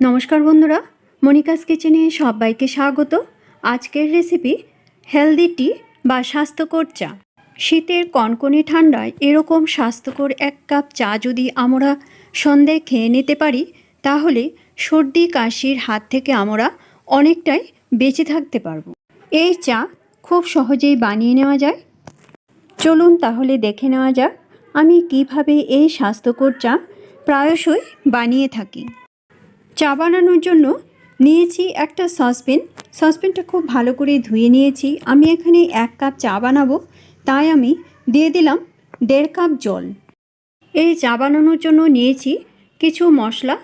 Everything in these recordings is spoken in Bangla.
নমস্কার বন্ধুরা মনিকাস কিচেনে সবাইকে স্বাগত। আজকের রেসিপি হেলদি টি বা স্বাস্থ্যকর চা। শীতের কনকনে ঠান্ডায় এরকম স্বাস্থ্যকর এক কাপ চা যদি আমরা সন্ধে খেয়ে নিতে পারি, তাহলে সর্দি, কাশির হাত থেকে আমরা অনেকটাই বেঁচে থাকতে পারব। এই চা খুব সহজেই বানিয়ে নেওয়া যায়। চলুন তাহলে দেখে নেওয়া যাক আমি কীভাবে এই স্বাস্থ্যকর চা প্রায়শই বানিয়ে থাকি। চা বানানোর জন্য নিয়েছি একটা সসপ্যান। সসপ্যানটা খুব ভালো করে ধুয়ে নিয়েছি। আমি এখানে এক কাপ চা বানাবো, তাই আমি দিয়ে দিলাম দেড় কাপ জল। এই চা বানানোর জন্য নিয়েছি কিছু মশলা।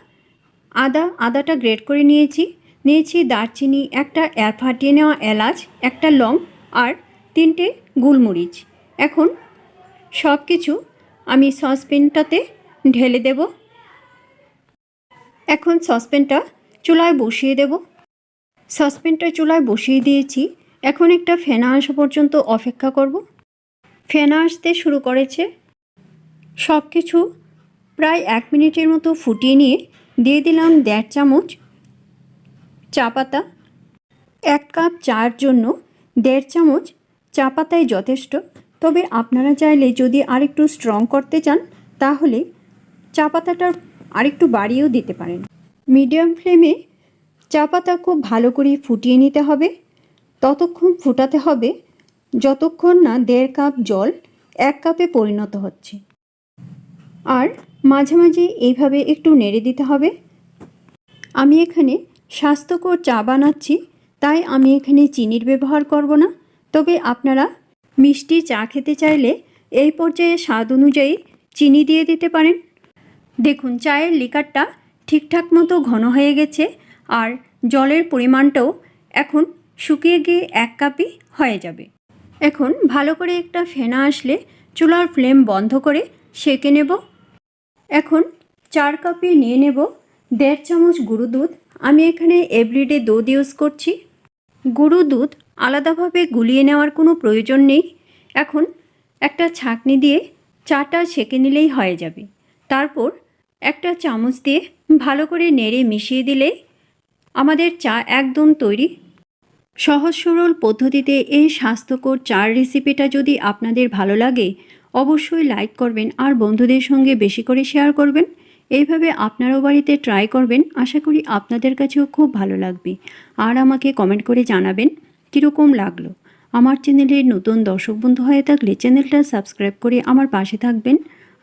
আদা, আদাটা গ্রেট করে নিয়েছি। নিয়েছি দারচিনি, একটা ফাটিয়ে নেওয়া এলাচ, একটা লং, আর তিনটে গোলমরিচ। এখন সব কিছু আমি সসপ্যানটাতে ঢেলে দেবো। এখন সসপ্যানটা চুলায় বসিয়ে দেব। সসপ্যানটা চুলায় বসিয়ে দিয়েছি। এখন একটা ফেনা আসা পর্যন্ত অপেক্ষা করব। ফেনা আসতে শুরু করেছে। সব কিছু প্রায় এক মিনিটের মতো ফুটিয়ে নিয়ে দিয়ে দিলাম দেড় চামচ চা পাতা। এক কাপ চার জন্য দেড় চামচ চা পাতাই যথেষ্ট। তবে আপনারা চাইলে যদি আরেকটু স্ট্রং করতে চান, তাহলে চা পাতাটা আরেকটু বাড়িয়েও দিতে পারেন। মিডিয়াম ফ্লেমে চা পাতা খুব ভালো করে ফুটিয়ে নিতে হবে। ততক্ষণ ফুটাতে হবে যতক্ষণ না দেড় কাপ জল এক কাপে পরিণত হচ্ছে। আর মাঝে মাঝে এইভাবে একটু নেড়ে দিতে হবে। আমি এখানে স্বাস্থ্যকর চা বানাচ্ছি, তাই আমি এখানে চিনির ব্যবহার করব না। তবে আপনারা মিষ্টি চা খেতে চাইলে এই পর্যায়ে স্বাদ অনুযায়ী চিনি দিয়ে দিতে পারেন। দেখুন, চায়ের লিকারটা ঠিকঠাক মতো ঘন হয়ে গেছে আর জলের পরিমাণটাও এখন শুকিয়ে গিয়ে এক কাপই হয়ে যাবে। এখন ভালো করে একটা ফেনা আসলে চুলার ফ্লেম বন্ধ করে সেঁকে নেব। এখন চার কাপে নিয়ে নেব। দেড় চামচ গুঁড়ো দুধ। আমি এখানে এভরিডে দুধ ইউজ করছি। গুঁড়ো দুধ আলাদাভাবে গুলিয়ে নেওয়ার কোনো প্রয়োজন নেই। এখন একটা ছাঁকনি দিয়ে চাটা সেঁকে নিলেই হয়ে যাবে। তারপর একটা চামচ দিয়ে ভালো করে নেড়ে মিশিয়ে দিলে আমাদের চা একদম তৈরি। সহজ সরল পদ্ধতিতে এই স্বাস্থ্যকর চার রেসিপিটা যদি আপনাদের ভালো লাগে, অবশ্যই লাইক করবেন আর বন্ধুদের সঙ্গে বেশি করে শেয়ার করবেন। এইভাবে আপনারাও বাড়িতে ট্রাই করবেন। আশা করি আপনাদের কাছেও খুব ভালো লাগবে। আর আমাকে কমেন্ট করে জানাবেন কীরকম লাগল। আমার চ্যানেলের নতুন দর্শক বন্ধু হয়ে থাকলে চ্যানেলটা সাবস্ক্রাইব করে আমার পাশে থাকবেন।